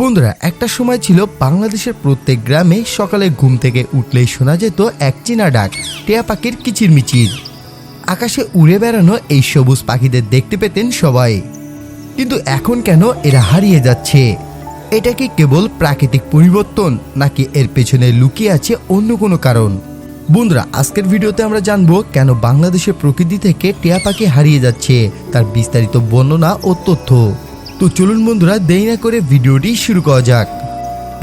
বন্ধুরা, একটা সময় ছিল বাংলাদেশের প্রত্যেক গ্রামে সকালে ঘুম থেকে উঠলেই শোনা যেত এক চীনা ডাক, টিয়া পাখির কিচিরমিচির। আকাশে উড়ে বেড়ানো এই সবুজ পাখিদের দেখতে পেতেন সবাই। কিন্তু এখন কেন এরা হারিয়ে যাচ্ছে? এটা কি কেবল প্রাকৃতিক পরিবর্তন, নাকি এর পেছনে লুকিয়ে আছে অন্য কোনো কারণ? বন্ধুরা, আজকের ভিডিওতে আমরা জানব কেন বাংলাদেশের প্রকৃতি থেকে টিয়া পাখি হারিয়ে যাচ্ছে, তার বিস্তারিত বর্ণনা ও তথ্য। তো চলুন বন্ধুরা, দেরি না করে ভিডিওটি শুরু করা যাক।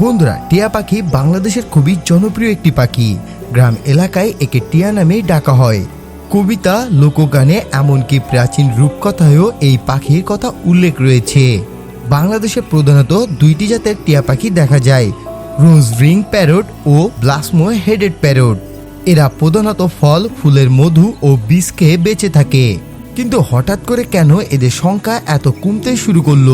বন্ধুরা, টিয়া পাখি বাংলাদেশের খুবই জনপ্রিয় একটি পাখি। গ্রাম এলাকায় একে টিয়া নামেই ডাকা হয়। কবিতা, লোকগানে, এমনকি প্রাচীন রূপকথায়ও এই পাখির কথা উল্লেখ রয়েছে। বাংলাদেশে প্রধানত দুইটি জাতের টিয়া পাখি দেখা যায়, রোজ রিং প্যারট ও ব্লাসমো হেডেড প্যারট। এরা প্রধানত ফল, ফুলের মধু ও বীজ খেয়ে বেঁচে থাকে। কিন্তু হঠাৎ করে কেন এদের সংখ্যা এত কমতে শুরু করল?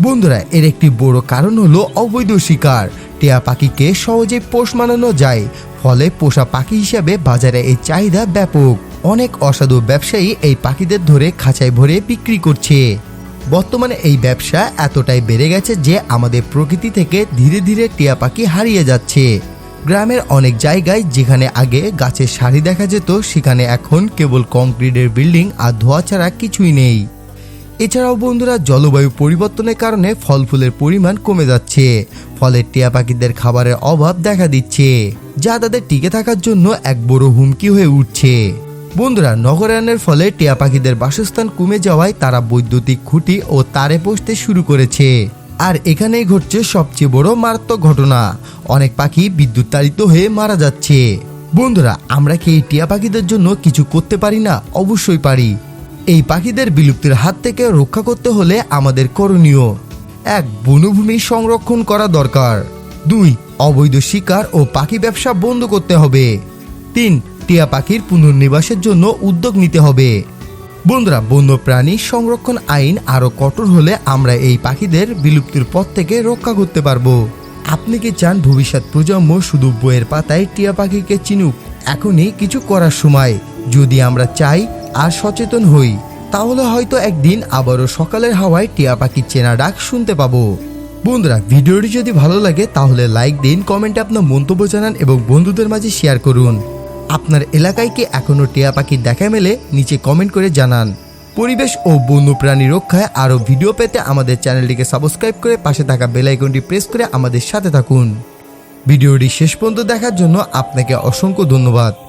বন্ধুরা, এর একটি বড় কারণ হলো অবৈধ শিকার। টিয়া পাখিকে সহজে পোষ মানানো যায়, ফলে পোষা পাখি হিসাবে বাজারে এই চাহিদা ব্যাপক। অনেক অসাধু ব্যবসায়ী এই পাখিদের ধরে খাঁচায় ভরে বিক্রি করছে। বর্তমানে এই ব্যবসা এতটাই বেড়ে গেছে যে আমাদের প্রকৃতি থেকে ধীরে ধীরে টিয়া পাখি হারিয়ে যাচ্ছে। গ্রামের অনেক জায়গায় যেখানে আগে গাছের সারি দেখা যেত, সেখানে এখন কেবল কংক্রিটের বিল্ডিং আর ধোয়া ছাড়া কিছুই নেই। এছাড়াও বন্ধুরা, জলবায়ু পরিবর্তনের কারণে ফল ফুলের পরিমাণ কমে যাচ্ছে। ফলে টিয়া পাখিদের খাবারের অভাব দেখা দিচ্ছে, যা তাদের টিকে থাকার জন্য এক বড় হুমকি হয়ে উঠছে। বন্ধুরা, নগরায়নের ফলে টিয়া পাখিদের বাসস্থান কমে যাওয়ায় তারা বৈদ্যুতিক খুঁটি ও তারে বসতে শুরু করেছে। আর এখানেই ঘটছে সবচেয়ে বড় মারাত্মক ঘটনা। অনেক পাখি বিদ্যুৎ তাড়িত হয়ে মারা যাচ্ছে। বন্ধুরা, আমরা কি এই টিয়া পাখিদের জন্য কিছু করতে পারি না? অবশ্যই পারি। এই পাখিদের বিলুপ্তির হাত থেকে রক্ষা করতে হলে আমাদের করণীয়। এক, বনভূমি সংরক্ষণ করা দরকার। দুই, অবৈধ শিকার ও পাখি ব্যবসা বন্ধ করতে হবে। তিন, টিয়া পাখির পুনর্নিবাসের জন্য উদ্যোগ নিতে হবে। বন্ধুরা, বন্যপ্রাণী সংরক্ষণ আইন আরও কঠোর হলে আমরা এই পাখিদের বিলুপ্তির পথ থেকে রক্ষা করতে পারব। আপনি কি চান ভবিষ্যৎ প্রজন্ম শুধু বইয়ের পাতায় টিয়া পাখিকে চিনুক? এখনই কিছু করার সময়। যদি আমরা চাই আর সচেতন হই, তাহলে হয়তো একদিন আবারও সকালের হাওয়ায় টিয়া পাখির চেনা ডাক শুনতে পাবো। বন্ধুরা, ভিডিওটি যদি ভালো লাগে, তাহলে লাইক দিন, কমেন্টে আপনার মন্তব্য জানান এবং বন্ধুদের মাঝে শেয়ার করুন। আপনার এলাকায় কি এখনও টিয়া পাখির দেখা মেলে, নিচে কমেন্ট করে জানান। পরিবেশ ও বন্যপ্রাণী রক্ষায় আরও ভিডিও পেতে আমাদের চ্যানেলটিকে সাবস্ক্রাইব করে পাশে থাকা বেল আইকনটি প্রেস করে আমাদের সাথে থাকুন। ভিডিওটি শেষ পর্যন্ত দেখার জন্য আপনাকে অসংখ্য ধন্যবাদ।